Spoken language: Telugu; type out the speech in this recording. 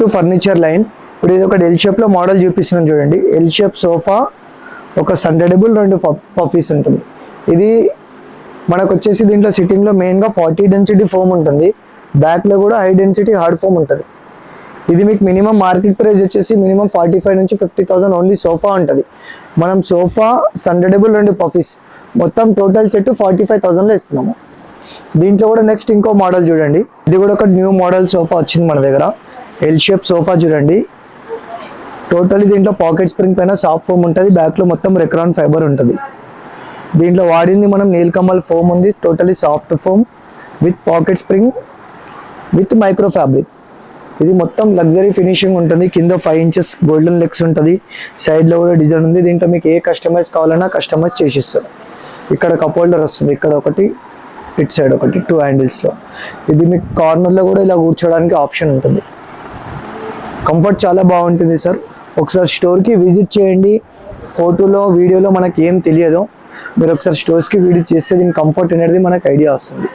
To furniture line. ఇప్పుడు ఇది ఒక ఎల్ షేప్లో మోడల్ చూపిస్తున్నాను చూడండి. ఎల్ షేప్ సోఫా ఒక సండెడబుల్ రెండు పఫీస్ ఉంటుంది. ఇది మనకు వచ్చేసి దీంట్లో సిట్టింగ్లో మెయిన్గా ఫార్టీ డెన్సిటీ ఫోమ్ ఉంటుంది. బ్యాక్లో కూడా హై డెన్సిటీ హార్డ్ ఫోమ్ ఉంటుంది. ఇది మీకు మినిమం మార్కెట్ ప్రైస్ వచ్చేసి మినిమం ఫార్టీ ఫైవ్ నుంచి ఫిఫ్టీ థౌసండ్ ఓన్లీ సోఫా ఉంటుంది. మనం సోఫా సండెడబుల్ రెండు పఫీస్ మొత్తం టోటల్ సెట్ ఫార్టీ ఫైవ్ థౌసండ్లో ఇస్తున్నాము. దీంట్లో కూడా నెక్స్ట్ ఇంకో మోడల్ చూడండి. ఇది కూడా ఒక న్యూ మోడల్ సోఫా వచ్చింది మన దగ్గర. ఎల్ షేప్ సోఫా చూడండి. టోటలీ దీంట్లో పాకెట్ స్ప్రింగ్ పైన సాఫ్ట్ ఫోమ్ ఉంటుంది. బ్యాక్లో మొత్తం రెక్రాన్ ఫైబర్ ఉంటుంది. దీంట్లో వాడింది మనం నీల్కమల్ ఫోమ్ ఉంది. Totally soft foam with pocket spring with micro fabric ఇది మొత్తం లగ్జరీ ఫినిషింగ్ ఉంటుంది. కింద ఫైవ్ ఇంచెస్ గోల్డెన్ లెగ్స్ ఉంటుంది. సైడ్లో కూడా డిజైన్ ఉంది. దీంట్లో మీకు ఏ కస్టమైజ్ కావాలన్నా కస్టమైజ్ చేసిస్తారు. ఇక్కడ కప్ హోల్డర్ వస్తుంది. ఇక్కడ ఒకటి ఇట్ సైడ్ ఒకటి టూ హ్యాండిల్స్లో ఇది మీకు కార్నర్లో కూడా ఇలా కూర్చోడానికి ఆప్షన్ ఉంటుంది. కంఫర్ట్ చాలా బాగుంటుంది సార్ ఒకసారి స్టోర్కి విజిట్ చేయండి. ఫోటోలో వీడియోలో మనకి ఏం తెలియదు. మీరు ఒకసారి స్టోర్స్కి విజిట్ చేస్తే దీని కంఫర్ట్ అనేది మనకు ఐడియా వస్తుంది.